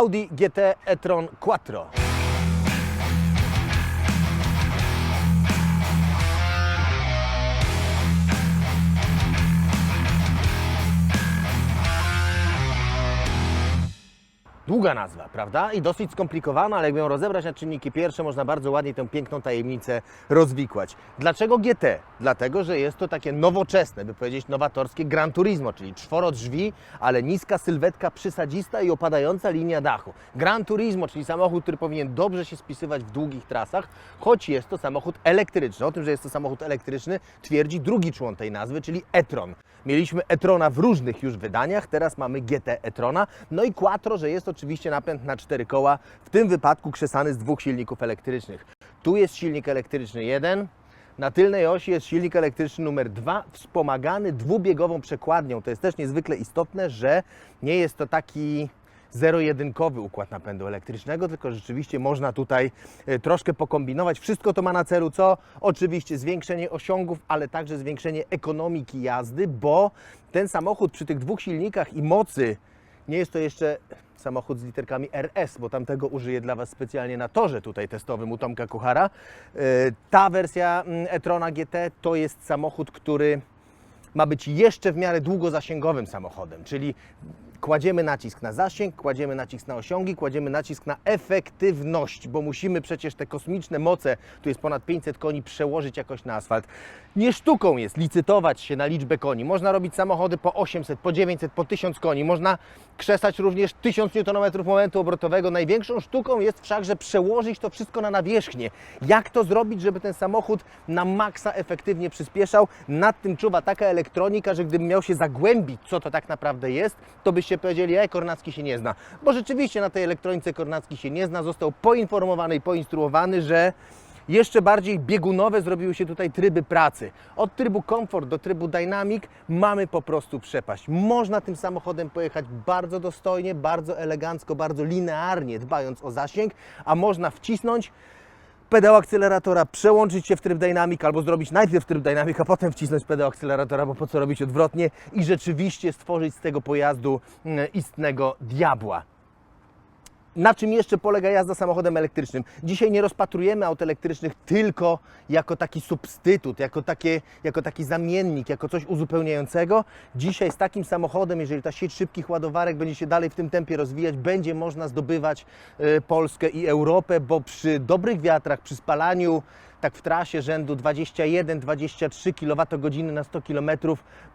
Audi GT e-tron Quattro. Długa nazwa, prawda? I dosyć skomplikowana, ale jakby ją rozebrać na czynniki pierwsze, można bardzo ładnie tę piękną tajemnicę rozwikłać. Dlaczego GT? Dlatego, że jest to takie nowoczesne, by powiedzieć nowatorskie Gran Turismo, czyli czworo drzwi, ale niska sylwetka przysadzista i opadająca linia dachu. Gran Turismo, czyli samochód, który powinien dobrze się spisywać w długich trasach, choć jest to samochód elektryczny. O tym, że jest to samochód elektryczny, twierdzi drugi człon tej nazwy, czyli e-tron. Mieliśmy e-trona w różnych już wydaniach, teraz mamy GT e-trona, no i Quattro, że jest oczywiście napęd na cztery koła, w tym wypadku krzesany z dwóch silników elektrycznych. Tu jest silnik elektryczny jeden, na tylnej osi jest silnik elektryczny numer 2, wspomagany dwubiegową przekładnią. To jest też niezwykle istotne, że nie jest to taki zero-jedynkowy układ napędu elektrycznego, tylko rzeczywiście można tutaj e, troszkę pokombinować. Wszystko to ma na celu co? Oczywiście zwiększenie osiągów, ale także zwiększenie ekonomiki jazdy, bo ten samochód przy tych dwóch silnikach i mocy nie jest to jeszcze samochód z literkami RS, bo tamtego użyję dla Was specjalnie na torze tutaj testowym u Tomka Kuchara. E, Ta wersja mm, e-trona GT to jest samochód, który ma być jeszcze w miarę długozasięgowym samochodem, czyli kładziemy nacisk na zasięg, kładziemy nacisk na osiągi, kładziemy nacisk na efektywność, bo musimy przecież te kosmiczne moce, tu jest ponad 500 koni, przełożyć jakoś na asfalt. Nie sztuką jest licytować się na liczbę koni. Można robić samochody po 800, po 900, po 1000 koni. Można krzesać również 1000 Nm momentu obrotowego. Największą sztuką jest wszakże przełożyć to wszystko na nawierzchnię. Jak to zrobić, żeby ten samochód na maksa efektywnie przyspieszał? Nad tym czuwa taka elektronika, że gdybym miał się zagłębić, co to tak naprawdę jest, to byście powiedzieli, ej, Kornacki się nie zna. Bo rzeczywiście na tej elektronice Kornacki się nie zna. Został poinformowany i poinstruowany, że jeszcze bardziej biegunowe zrobiły się tutaj tryby pracy. Od trybu Comfort do trybu Dynamic mamy po prostu przepaść. Można tym samochodem pojechać bardzo dostojnie, bardzo elegancko, bardzo linearnie, dbając o zasięg, a można wcisnąć pedał akceleratora, przełączyć się w tryb Dynamic albo zrobić najpierw tryb Dynamic, a potem wcisnąć pedał akceleratora, bo po co robić odwrotnie i rzeczywiście stworzyć z tego pojazdu mm, istnego diabła. Na czym jeszcze polega jazda samochodem elektrycznym? Dzisiaj nie rozpatrujemy aut elektrycznych tylko jako taki substytut, jako, takie, jako taki zamiennik, jako coś uzupełniającego. Dzisiaj z takim samochodem, jeżeli ta sieć szybkich ładowarek będzie się dalej w tym tempie rozwijać, będzie można zdobywać e, Polskę i Europę, bo przy dobrych wiatrach, przy spalaniu tak w trasie rzędu 21-23 kWh na 100 km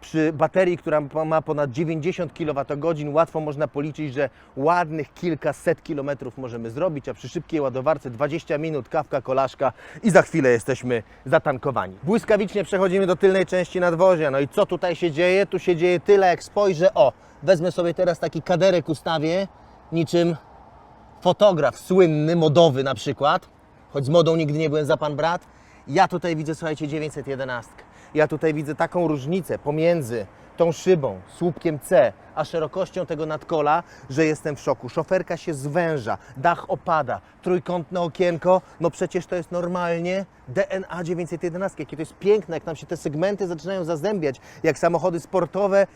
przy baterii, która ma ponad 90 kWh, łatwo można policzyć, że ładnych kilkaset kilometrów możemy zrobić, a przy szybkiej ładowarce 20 minut, kawka, kolaszka i za chwilę jesteśmy zatankowani. Błyskawicznie przechodzimy do tylnej części nadwozia. No i co tutaj się dzieje? Tu się dzieje tyle, jak spojrzę. O, wezmę sobie teraz taki kaderek ustawię, niczym fotograf słynny, modowy na przykład, choć z modą nigdy nie byłem za pan brat, ja tutaj widzę, słuchajcie, 911. Ja tutaj widzę taką różnicę pomiędzy tą szybą, słupkiem C, a szerokością tego nadkola, że jestem w szoku. Szoferka się zwęża, dach opada, trójkątne okienko, no przecież to jest normalnie DNA 911. Jakie to jest piękne, jak nam się te segmenty zaczynają zazębiać, jak samochody sportowe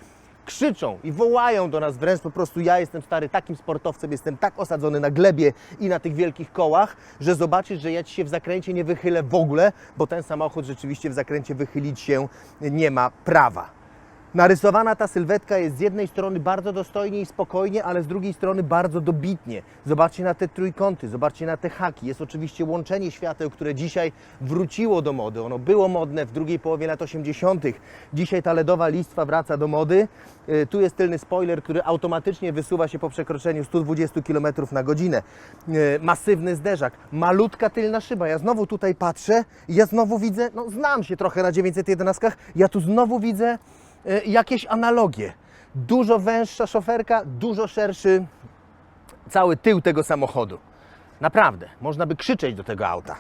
krzyczą i wołają do nas wręcz po prostu ja jestem stary takim sportowcem, jestem tak osadzony na glebie i na tych wielkich kołach, że zobaczysz, że ja Ci się w zakręcie nie wychylę w ogóle, bo ten samochód rzeczywiście w zakręcie wychylić się nie ma prawa. Narysowana ta sylwetka jest z jednej strony bardzo dostojnie i spokojnie, ale z drugiej strony bardzo dobitnie. Zobaczcie na te trójkąty, zobaczcie na te haki. Jest oczywiście łączenie świateł, które dzisiaj wróciło do mody. Ono było modne w drugiej połowie lat 80. Dzisiaj ta LEDowa listwa wraca do mody. Y, Tu jest tylny spoiler, który automatycznie wysuwa się po przekroczeniu 120 km na godzinę. Y, Masywny zderzak, malutka tylna szyba. Ja znowu tutaj patrzę ja znowu widzę, no znam się trochę na 911, ja tu znowu widzę e, jakieś analogie. Dużo węższa szoferka, dużo szerszy cały tył tego samochodu. Naprawdę, można by krzyczeć do tego auta.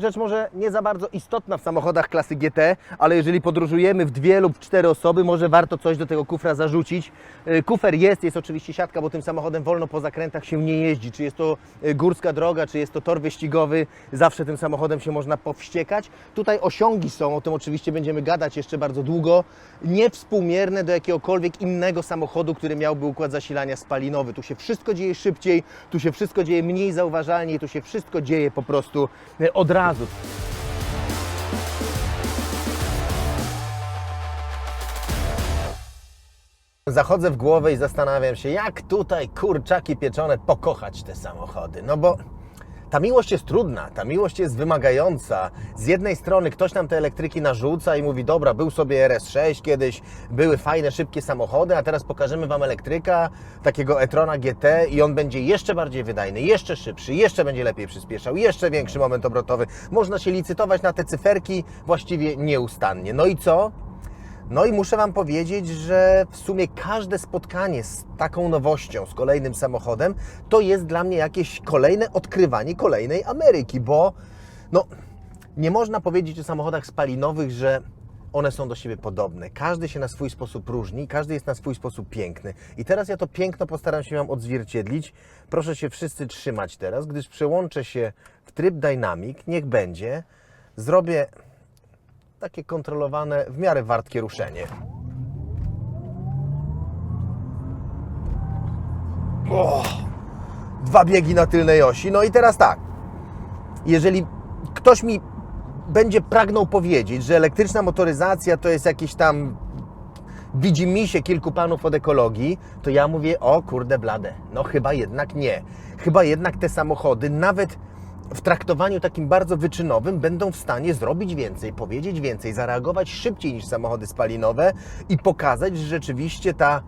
Rzecz może nie za bardzo istotna w samochodach klasy GT, ale jeżeli podróżujemy w dwie lub cztery osoby, może warto coś do tego kufra zarzucić. Y, Kufer jest, jest oczywiście siatka, bo tym samochodem wolno po zakrętach się nie jeździ. Czy jest to y, górska droga, czy jest to tor wyścigowy, zawsze tym samochodem się można powściekać. Tutaj osiągi są, o tym oczywiście będziemy gadać jeszcze bardzo długo, niewspółmierne do jakiegokolwiek innego samochodu, który miałby układ zasilania spalinowy. Tu się wszystko dzieje szybciej, tu się wszystko dzieje mniej zauważalnie, tu się wszystko dzieje po prostu y, od razu. Zachodzę w głowę i zastanawiam się, jak tutaj kurczaki pieczone pokochać te samochody. No bo ta miłość jest trudna, ta miłość jest wymagająca. Z jednej strony ktoś nam te elektryki narzuca i mówi, dobra, był sobie RS6 kiedyś, były fajne, szybkie samochody, a teraz pokażemy Wam elektryka, takiego e-trona GT i on będzie jeszcze bardziej wydajny, jeszcze szybszy, jeszcze będzie lepiej przyspieszał, jeszcze większy moment obrotowy. Można się licytować na te cyferki właściwie nieustannie. No i co? No i muszę Wam powiedzieć, że w sumie każde spotkanie z taką nowością, z kolejnym samochodem, to jest dla mnie jakieś kolejne odkrywanie kolejnej Ameryki, bo no, nie można powiedzieć o samochodach spalinowych, że one są do siebie podobne. Każdy się na swój sposób różni, każdy jest na swój sposób piękny. I teraz ja to piękno postaram się Wam odzwierciedlić. Proszę się wszyscy trzymać teraz, gdyż przełączę się w tryb Dynamic, niech będzie. Zrobię takie kontrolowane, w miarę wartkie ruszenie. O, dwa biegi na tylnej osi. No i teraz tak. Jeżeli ktoś mi będzie pragnął powiedzieć, że elektryczna motoryzacja to jest jakieś tam widzi mi się kilku panów od ekologii, to ja mówię, o kurde blade, no chyba jednak nie. Chyba jednak te samochody, nawet w traktowaniu takim bardzo wyczynowym, będą w stanie zrobić więcej, powiedzieć więcej, zareagować szybciej niż samochody spalinowe i pokazać, że rzeczywiście ta,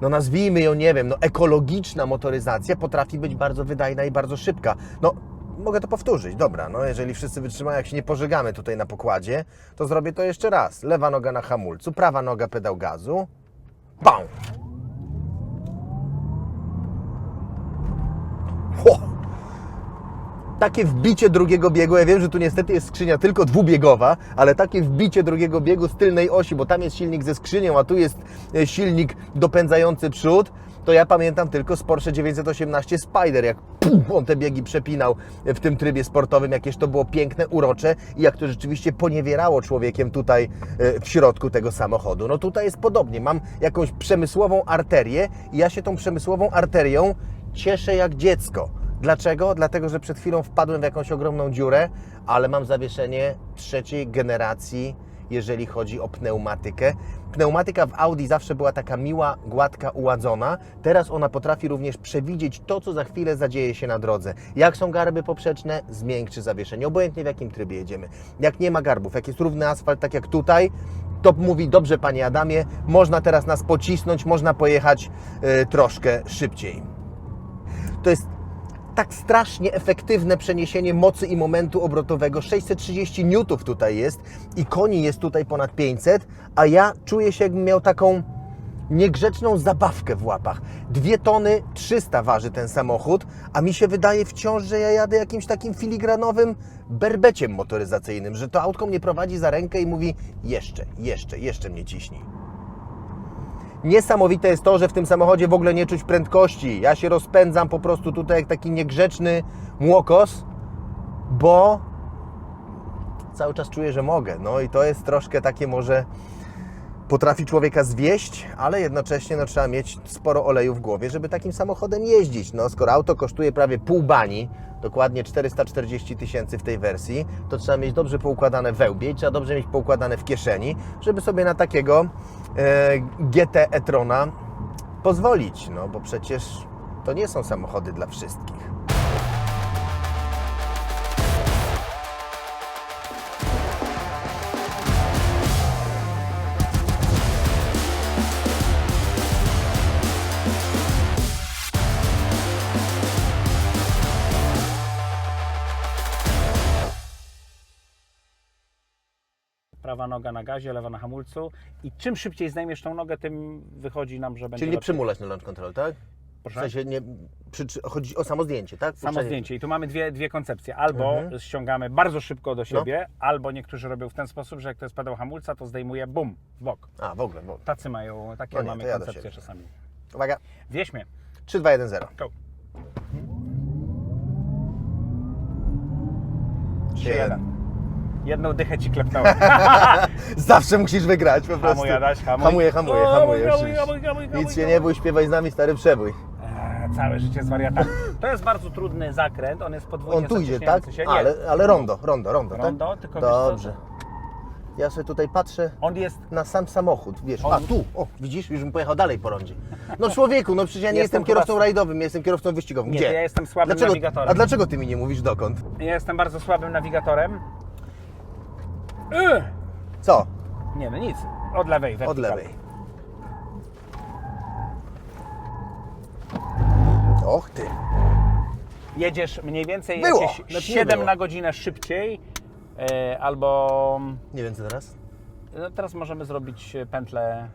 no nazwijmy ją, nie wiem, no ekologiczna motoryzacja potrafi być bardzo wydajna i bardzo szybka. No, mogę to powtórzyć, dobra, no jeżeli wszyscy wytrzymają, jak się nie pożegamy tutaj na pokładzie, to zrobię to jeszcze raz. Lewa noga na hamulcu, prawa noga pedał gazu. Pam! Takie wbicie drugiego biegu, ja wiem, że tu niestety jest skrzynia tylko dwubiegowa, ale takie wbicie drugiego biegu z tylnej osi, bo tam jest silnik ze skrzynią, a tu jest e, silnik dopędzający przód, to ja pamiętam tylko z Porsche 918 Spider, jak on te biegi przepinał w tym trybie sportowym, jakież to było piękne, urocze i jak to rzeczywiście poniewierało człowiekiem tutaj e, w środku tego samochodu. No tutaj jest podobnie, mam jakąś przemysłową arterię i ja się tą przemysłową arterią cieszę jak dziecko. Dlaczego? Dlatego, że przed chwilą wpadłem w jakąś ogromną dziurę, ale mam zawieszenie trzeciej generacji, jeżeli chodzi o pneumatykę. Pneumatyka w Audi zawsze była taka miła, gładka, uładzona. Teraz ona potrafi również przewidzieć to, co za chwilę zadzieje się na drodze. Jak są garby poprzeczne, zmiękczy zawieszenie, obojętnie w jakim trybie jedziemy. Jak nie ma garbów, jak jest równy asfalt, tak jak tutaj, to mówi, dobrze Panie Adamie, można teraz nas pocisnąć, można pojechać y, troszkę szybciej. To jest tak strasznie efektywne przeniesienie mocy i momentu obrotowego. 630 newtów tutaj jest i koni jest tutaj ponad 500, a ja czuję się jakbym miał taką niegrzeczną zabawkę w łapach. Dwie tony 300 waży ten samochód, a mi się wydaje wciąż, że ja jadę jakimś takim filigranowym berbeciem motoryzacyjnym, że to autko mnie prowadzi za rękę i mówi jeszcze, jeszcze, jeszcze mnie ciśnij. Niesamowite jest to, że w tym samochodzie w ogóle nie czuć prędkości. Ja się rozpędzam po prostu tutaj jak taki niegrzeczny młokos, bo cały czas czuję, że mogę. No i to jest troszkę takie może potrafi człowieka zwieść, ale jednocześnie no, trzeba mieć sporo oleju w głowie, żeby takim samochodem jeździć. No, skoro auto kosztuje prawie pół bani, dokładnie 440 tysięcy w tej wersji, to trzeba mieć dobrze poukładane wełbie i trzeba dobrze mieć poukładane w kieszeni, żeby sobie na takiego e, GT e-trona pozwolić, no bo przecież to nie są samochody dla wszystkich. Prawa noga na gazie, lewa na hamulcu i czym szybciej zdejmiesz tą nogę, tym wychodzi nam, że będzie Czyli nie lepiej. przymulać na launch control, tak? W Proszę? sensie nie, przy, czy- chodzi o samo zdjęcie, tak? Samo Puszczenie- zdjęcie. I tu mamy dwie, dwie koncepcje. Albo Mhm. ściągamy bardzo szybko do No. siebie, albo niektórzy robią w ten sposób, że jak to jest pedał hamulca, to zdejmuje bum, w bok. A, w ogóle, w ogóle. Tacy mają, takie No nie, mamy to ja do koncepcje siebie. czasami. Uwaga, Wieś mnie. 3, 2, 1, 0. Go. 3, 3-1. Jedną dychę ci klepnąłem. Zawsze musisz wygrać po prostu. Hamuj, Adaś, hamuj. Hamuję, hamuję, O, hamuję. hamuj, oczywiście. hamuj, hamuj, hamuj, Nic się hamuj. nie bój, śpiewaj z nami stary przebój. Eee, Całe życie z wariatami. To jest bardzo trudny zakręt, on jest podwójnie On tu idzie, tak? zacieśniający się. Nie, Ale, ale rondo, rondo, rondo, Rondo, tak? tylko wiesz co? Dobrze. Ja sobie tutaj patrzę on jest na sam samochód, wiesz. On- A tu, o, widzisz, już bym pojechał dalej po rondzie. No człowieku, no przecież ja nie Jestem jestem, kierowcą chyba- rajdowym, jestem kierowcą wyścigowym. Nie, Gdzie? to ja jestem słabym dlaczego, nawigatorem. A dlaczego ty mi nie mówisz dokąd? Ja jestem bardzo słabym nawigatorem. Yy! Co? Nie, no nic. Od lewej, Od lewej. Och ty. Jedziesz mniej więcej Było, jakieś znaczy nie 7 było. na godzinę szybciej, e, albo Nie wiem co teraz? no teraz możemy zrobić pętlę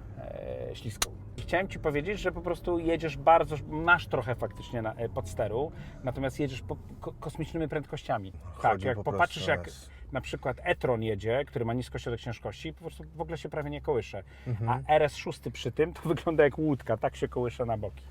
e, śliską. Chciałem Ci powiedzieć, że po prostu jedziesz bardzo, masz trochę faktycznie na, e, podsteru, natomiast jedziesz po, ko, kosmicznymi prędkościami. tak, Chodzi jak po prostu popatrzysz jak nas. Na przykład e-tron jedzie, który ma nisko środek ciężkości, po prostu w ogóle się prawie nie kołysze. Mhm. A RS6 przy tym to wygląda jak łódka, tak się kołysze na boki.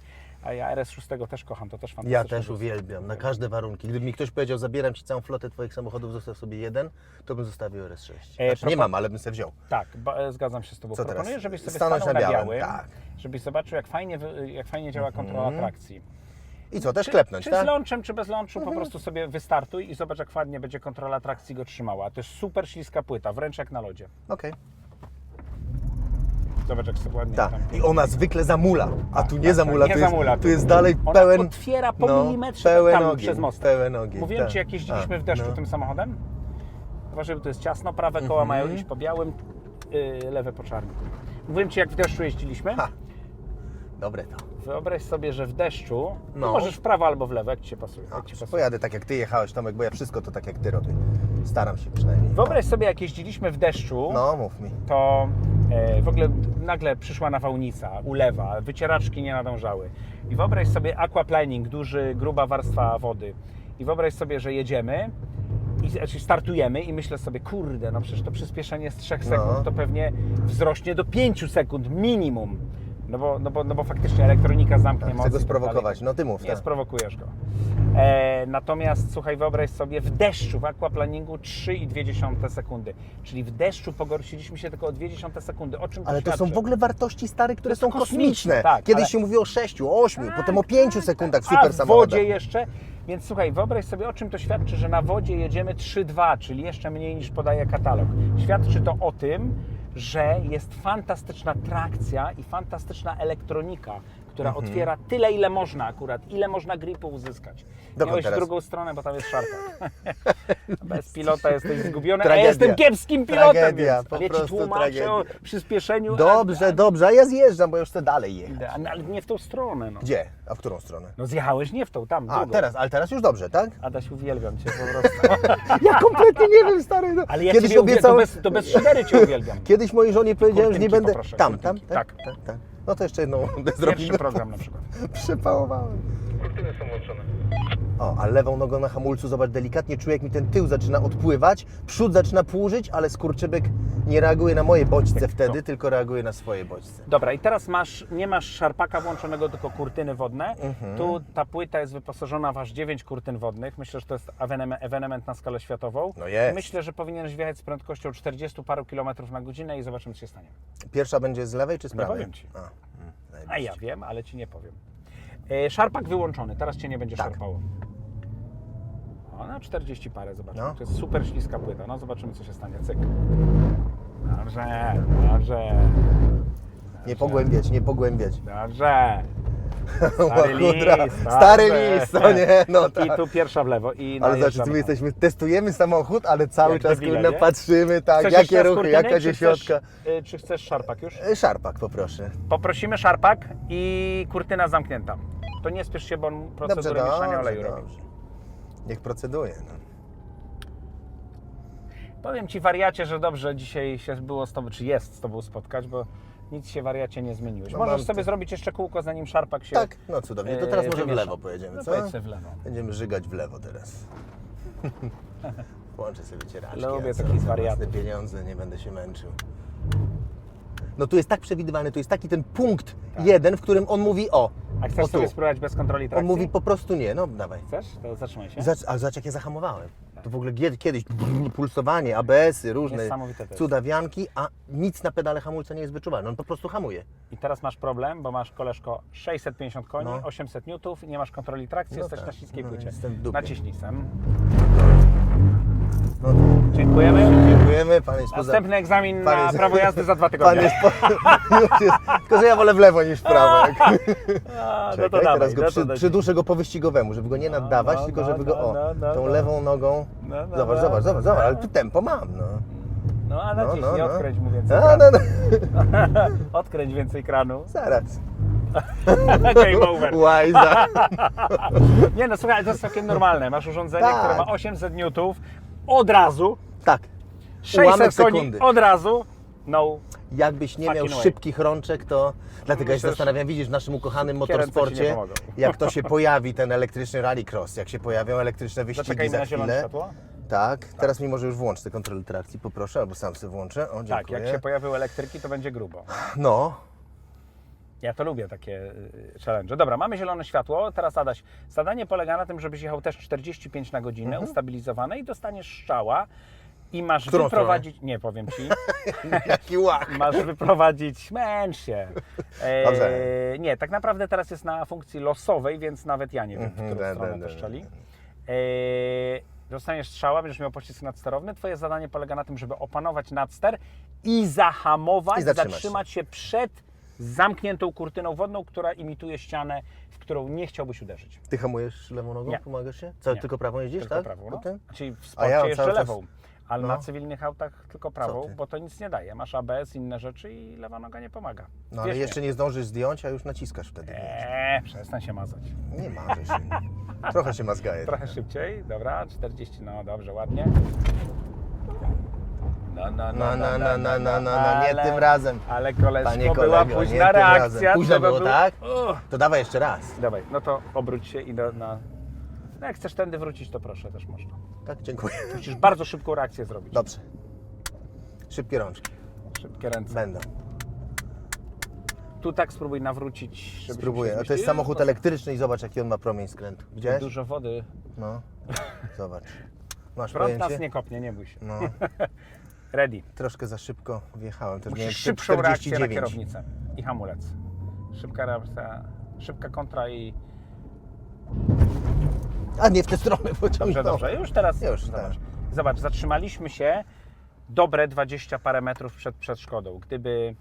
A ja RS6 też kocham, to też Ja fantastyczne. też uwielbiam, na każde warunki. Gdyby mi ktoś powiedział, zabieram Ci całą flotę Twoich samochodów, zostaw sobie jeden, to bym zostawił RS6. E, Znaczy, nie mam, ale bym sobie wziął. Tak, ba- e, zgadzam się z Tobą. Co teraz? Proponuję, żebyś sobie Stanąć stanął na na białym, białym, tak. żebyś zobaczył, jak fajnie, jak fajnie działa kontrola trakcji. I co, też Czy, klepnąć, czy tak? z launchem, czy bez launchu, po prostu sobie wystartuj i zobacz, jak fajnie będzie kontrola trakcji go trzymała. To jest super śliska płyta, wręcz jak na lodzie. Okej. Zobacz, jak sobie ładnie Tak. tam... I ona zwykle zamula, a tu nie tak, zamula, nie tu, jest, zamula, tu tu- jest dalej Ona pełen... otwiera po no, milimetrze pełen tam ogień, przez most. Pełen ogień, Mówiłem tak. Ci, jak jeździliśmy A, w deszczu no. tym samochodem? Uważaj, bo to jest ciasno, prawe koła Mhm. mają iść po białym, yy, lewe po czarnym. Mówiłem Ci, jak w deszczu jeździliśmy? Ha. Dobre to. Wyobraź sobie, że w deszczu no. No. możesz w prawo albo w lewo, jak Ci się pasuje. A, Jak ci pasuje. pojadę tak jak Ty jechałeś, Tomek, bo ja wszystko to tak jak Ty robię. Staram się przynajmniej. Wyobraź sobie, jak jeździliśmy w deszczu, No, mów mi. to e, w ogóle nagle przyszła nawałnica, ulewa, wycieraczki nie nadążały. I wyobraź sobie aquaplaning, duży, gruba warstwa wody. I wyobraź sobie, że jedziemy, i, znaczy startujemy i myślę sobie, kurde, no przecież to przyspieszenie z 3 sekund No. to pewnie wzrośnie do 5 sekund minimum. No bo, no bo, no bo faktycznie elektronika zamknie Tak, moc chcę go tak sprowokować. No ty mów, Nie tak. sprowokujesz go. E, natomiast słuchaj, wyobraź sobie w deszczu, w aquaplaningu 3,2 sekundy. Czyli w deszczu pogorsiliśmy się tylko o 0,2 sekundy. O czym to Ale to są świadczy? w ogóle wartości stare, które są kosmiczne, kosmiczne. tak, Kiedyś ale- się mówiło o 6, o 8, potem o 5 sekundach w A super w samochodach. wodzie jeszcze. Więc słuchaj, wyobraź sobie o czym to świadczy, że na wodzie jedziemy 3,2, czyli jeszcze mniej niż podaje katalog. Świadczy to o tym, że jest fantastyczna trakcja i fantastyczna elektronika, która Mhm. otwiera tyle, ile można akurat, ile można gripu uzyskać. Dokąd Miałeś w teraz? drugą stronę, bo tam jest szarpak. Bez pilota jesteś zgubiony, a Tragedia. ja jestem kiepskim pilotem, Tragedia, więc po ja ci tłumaczę o przyspieszeniu. a- Dobrze, dobrze, a ja zjeżdżam, bo już chcę dalej jechać. a- Ale nie w tą stronę. No, Gdzie? A w którą stronę? no zjechałeś nie w tą, tam, A, drugą. teraz, ale teraz już dobrze, tak? Adaś, uwielbiam Cię po prostu. Ja kompletnie nie wiem, stary. No. Ale ja Kiedyś uwielbiam, to obiecałem... bez, to bez szydery Cię uwielbiam. Kiedyś mojej żonie powiedziałem, że nie będę... poproszę, tam, tam, kurtynki. tak, Tak. tak, tak. No to jeszcze jedną będę Pierwszy zrobił. program na przykład. Przepałowałem. Kurtyny są włączone. O, a lewą nogą na hamulcu, zobacz, delikatnie czuję, jak mi ten tył zaczyna odpływać, przód zaczyna płużyć, ale skurczybek nie reaguje na moje bodźce wtedy, tylko reaguje na swoje bodźce. Dobra, i teraz masz, nie masz szarpaka włączonego, tylko kurtyny wodne. Mhm. Tu ta płyta jest wyposażona w aż 9 kurtyn wodnych. Myślę, że to jest ewenement, ewenement na skalę światową. No jest. Myślę, że powinieneś wjechać z prędkością 40 paru kilometrów na godzinę i zobaczymy, co się stanie. Pierwsza będzie z lewej czy z Nie prawej? powiem ci. A, mm, A ja wiem, ale Ci nie powiem. E, szarpak wyłączony, teraz Cię nie będzie Tak. szarpało. O, na 40 parę, zobaczymy. No. To jest super śliska płyta. No, zobaczymy, co się stanie. Cyk. Dobrze, dobrze, Nie pogłębiać, nie pogłębiać. dobrze. Stary list, Stary dobrze. list, to nie, no I tak. tu pierwsza w lewo i Ale zobacz, my jesteśmy, testujemy samochód, ale cały Jak czas debile, kurna nie? patrzymy, tak, Chcesz jakie raz ruchy, kurtyny, jaka czy dziesiątka. Chcesz, y, czy chcesz szarpak już? E, Szarpak poproszę. Poprosimy szarpak i kurtyna zamknięta. To nie spiesz się, bo on Dobrze, procedurę mieszania oleju robi. dobrze. Niech proceduje. No. Powiem Ci wariacie, że dobrze dzisiaj się było z Tobą, czy jest z Tobą spotkać, bo nic się wariacie nie zmieniłeś. No Możesz mam sobie te- zrobić jeszcze kółko, zanim szarpak się Tak, no cudownie. To teraz e, może w lewo pojedziemy, No co? pojedź sobie w lewo. Będziemy żygać w lewo teraz. Włączę sobie wycieraczki. Lubię a co, takich za wariatów. własne pieniądze, nie będę się męczył. No tu jest tak przewidywalny, tu jest taki ten punkt jeden, w którym on mówi o. A o chcesz tu. sobie spróbować bez kontroli On trakcji? mówi po prostu nie, no dawaj. Chcesz? To zatrzymaj się. Zacz, ale zobacz jak ja zahamowałem. To w ogóle kiedyś pulsowanie, ABS-y, różne Niesamowite to jest. cudawianki, a nic na pedale hamulca nie jest wyczuwalne. On po prostu hamuje. I teraz masz problem, bo masz koleżko 650 koni, No. 800 newtów nie masz kontroli trakcji, No jesteś tak. na śliskiej No, płycie. jestem w dupie. Naciśnij sem. No, Dziękujemy. Dziękujemy, pan jest poza... Następny egzamin Pan na jest- prawo jazdy za dwa Pan tygodnie. jest, po... już jest... Tylko, że ja wolę w lewo niż w prawo. Jak... A, no Czekaj, to dawaj, teraz go no przy, to daj. przyduszę go po wyścigowemu, żeby go nie No, naddawać, no, tylko no, żeby go, no, o, no, no, tą no. lewą nogą, No, no, zobacz, no, zobacz, no, zobacz, zobacz, ale no. tu tempo mam, no. No a No, naciśnij, no, no. odkręć mu więcej A, kranu. no, no. Odkręć więcej kranu. Zaraz. Game over. Łajza. Nie no, słuchaj, to jest całkiem normalne. Masz urządzenie, Tak. które ma 800 newtów, od razu, Tak, 600 Ułamek koni, sekundy. od razu, no, jakbyś nie miał Fucking way. szybkich rączek, to... Dlatego ja się Myślę, że zastanawiam, widzisz, w naszym ukochanym szybkie ręce ci nie motorsporcie, pomogą. jak to się pojawi, ten elektryczny rallycross, jak się pojawią elektryczne wyścigi zaczekajmy za na zielone chwilę. światło. Tak, teraz mi może już włącz te kontroli trakcji, poproszę, albo sam sobie włączę. O, dziękuję. Tak, jak się pojawią elektryki, to będzie grubo. No, Ja to lubię, takie y, challenge. Dobra, mamy zielone światło. Teraz Adaś, zadanie polega na tym, żebyś jechał też 45 na godzinę, ustabilizowane i dostaniesz strzała i masz. Którą wyprowadzić... Nie, powiem Ci. jaki łach. Masz wyprowadzić, męcz się. E. Nie, tak naprawdę teraz jest na funkcji losowej, więc nawet ja nie wiem, w Mhm, którą da, stronę da, to strzeli. E, Dostaniesz strzała, będziesz miał pościsk nadsterowny. Twoje zadanie polega na tym, żeby opanować nadster i zahamować, I zatrzymać zatrzymać się przed zamkniętą kurtyną wodną, która imituje ścianę, w którą nie chciałbyś uderzyć. Ty hamujesz lewą nogą? Nie. Pomagasz się? Co, Nie. tylko prawą jeździsz, Tylko tak? prawą. No. Czyli w A sporcie ja jeszcze cały czas- lewą. Ale no. na cywilnych autach tylko prawą, bo to nic nie daje. Masz ABS, inne rzeczy i lewa noga nie pomaga. No ale Wierz jeszcze mi. nie zdążysz zdjąć, a już naciskasz wtedy. Eee, przestań się mazać. Nie marzę się. Trochę się mazgaje. Trochę szybciej, dobra, 40, no dobrze, ładnie. No, no, No, no, no, no, no, no, no, nie tym razem. Ale koleżko, Panie była kolego, nie późna tym reakcja. razem. Późno było, tak? To dawaj jeszcze raz. Dawaj, no to obróć się i do, na... No jak chcesz tędy wrócić, to proszę, też można. Tak, dziękuję. Musisz bardzo szybką reakcję zrobić. Dobrze. Szybkie rączki. Szybkie ręce. Będą. Tu tak spróbuj nawrócić, żebyśmy Spróbuję. A to jest samochód No, elektryczny i zobacz jaki on ma promień skrętu. Widziałeś? Dużo wody. No. Zobacz. Masz Prąd nas pojęcie? nie kopnie, nie bój się. No. Ready. Troszkę za szybko wjechałem. Też miałem Musisz szybszą reakcję na 49. kierownicę i hamulec. Szybka reakcja, szybka kontra i... A nie w tę stronę Dobrze, pociągnąłem. dobrze. Już teraz Już, zobacz. tak. Zobacz, zatrzymaliśmy się dobre 20 parę metrów przed, przed Szkodą. Gdyby...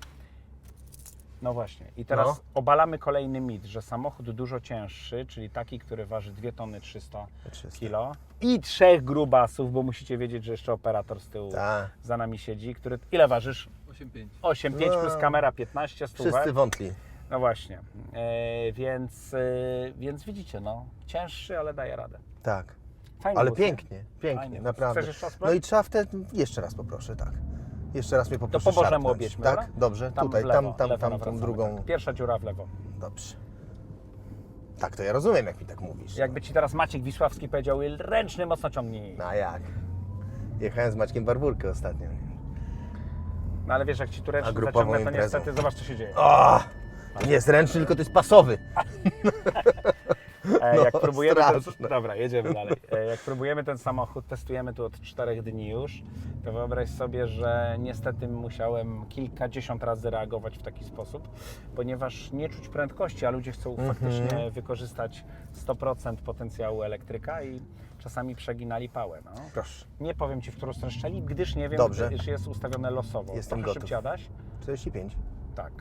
No właśnie. I teraz No. obalamy kolejny mit, że samochód dużo cięższy, czyli taki, który waży 2 tony 300 300. kilo i trzech grubasów, bo musicie wiedzieć, że jeszcze operator z tyłu Tak. za nami siedzi, który... Ile ważysz? 8,5. 8,5 No. plus kamera 15 stówek. Wszyscy wątli. No właśnie, e, więc, e, więc widzicie, no, cięższy, ale daje radę. Tak. Fajny Ale wóz, nie? pięknie, pięknie, Fajny naprawdę. Chcesz jeszcze raz No i trzeba wtedy, jeszcze raz poproszę, tak. Jeszcze raz mnie To poproszę po Bożemu Tak, dobra? dobrze, Tam tutaj, lewo, tam, tam, lewo tam, tą drugą. Tak. Pierwsza dziura w lewo. Dobrze. Tak, to ja rozumiem, jak mi tak mówisz. Jakby Ci teraz Maciek Wisławski powiedział, ręczny mocno ciągnij. No jak? Jechałem z Maćkiem Barburkę ostatnio. No ale wiesz, jak Ci tu ręczny zaciągnę, to imprezą. niestety zobacz, co się dzieje. O! Nie jest ręczny, tylko to jest pasowy. E, jak no, próbujemy ten. Dobra, jedziemy dalej. E, jak próbujemy ten samochód, testujemy tu od czterech dni już, to wyobraź sobie, że niestety musiałem kilkadziesiąt razy reagować w taki sposób, ponieważ nie czuć prędkości, a ludzie chcą Mhm. faktycznie wykorzystać 100% potencjału elektryka i czasami przeginali pałę. No. Proszę. Nie powiem Ci, w którą stronę strzeli, gdyż nie wiem, Dobrze. gdyż jest ustawione losowo. Jestem Trochę gotów. szybciej Adaś? 45. Tak.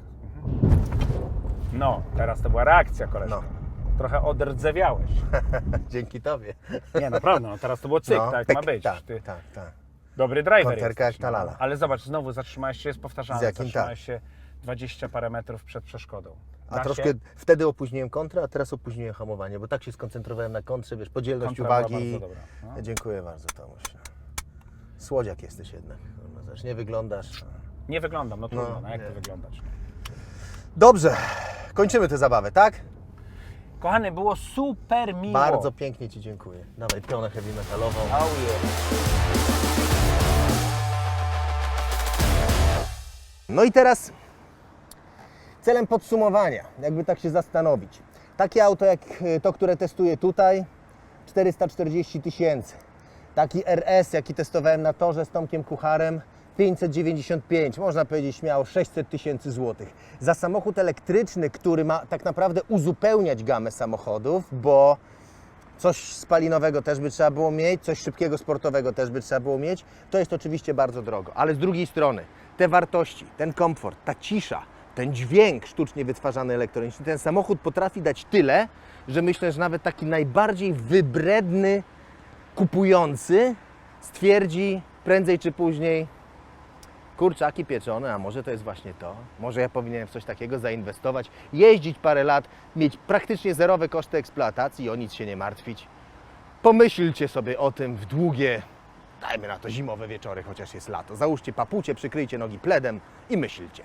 No, teraz to była reakcja, koleżko. No. Trochę odrdzewiałeś. Dzięki tobie. Nie, naprawdę, no teraz to było cyk, No, tak pyk, ma być. Tak, Ty tak, tak. dobry driver Konterka jesteś, jak ta no. lala. Ale zobacz, znowu zatrzymałeś się, jest powtarzalne, Z jakim zatrzymałeś się 20 parę metrów przed przeszkodą. A Da troszkę się? wtedy opóźniłem kontrę, a teraz opóźniłem hamowanie, bo tak się skoncentrowałem na kontrze, wiesz, podzielność Kontra była uwagi. bardzo dobra, no. Dziękuję bardzo, Tomuś. Słodziak jesteś jednak. Zobacz, nie wyglądasz. Nie wyglądam, no trudno, No, no, jak nie. to wyglądać? Dobrze, kończymy tę zabawę, tak? Kochany, było super miło. Bardzo pięknie Ci dziękuję. Dawaj pionę heavy metalową. Oh. No i teraz celem podsumowania, jakby tak się zastanowić. Takie auto jak e, to, które testuję tutaj, 440 tysięcy. Taki RS, jaki testowałem na torze z Tomkiem Kucharem, 595, można powiedzieć śmiało 600 tysięcy złotych. Za samochód elektryczny, który ma tak naprawdę uzupełniać gamę samochodów, bo coś spalinowego też by trzeba było mieć, coś szybkiego sportowego też by trzeba było mieć, to jest oczywiście bardzo drogo. Ale z drugiej strony, te wartości, ten komfort, ta cisza, ten dźwięk sztucznie wytwarzany elektronicznie, ten samochód potrafi dać tyle, że myślę, że nawet taki najbardziej wybredny kupujący stwierdzi prędzej czy później, kurczaki pieczone, a może to jest właśnie to. Może ja powinienem w coś takiego zainwestować, jeździć parę lat, mieć praktycznie zerowe koszty eksploatacji i o nic się nie martwić. Pomyślcie sobie o tym w długie, dajmy na to zimowe wieczory, chociaż jest lato. Załóżcie papucie, przykryjcie nogi pledem i myślcie.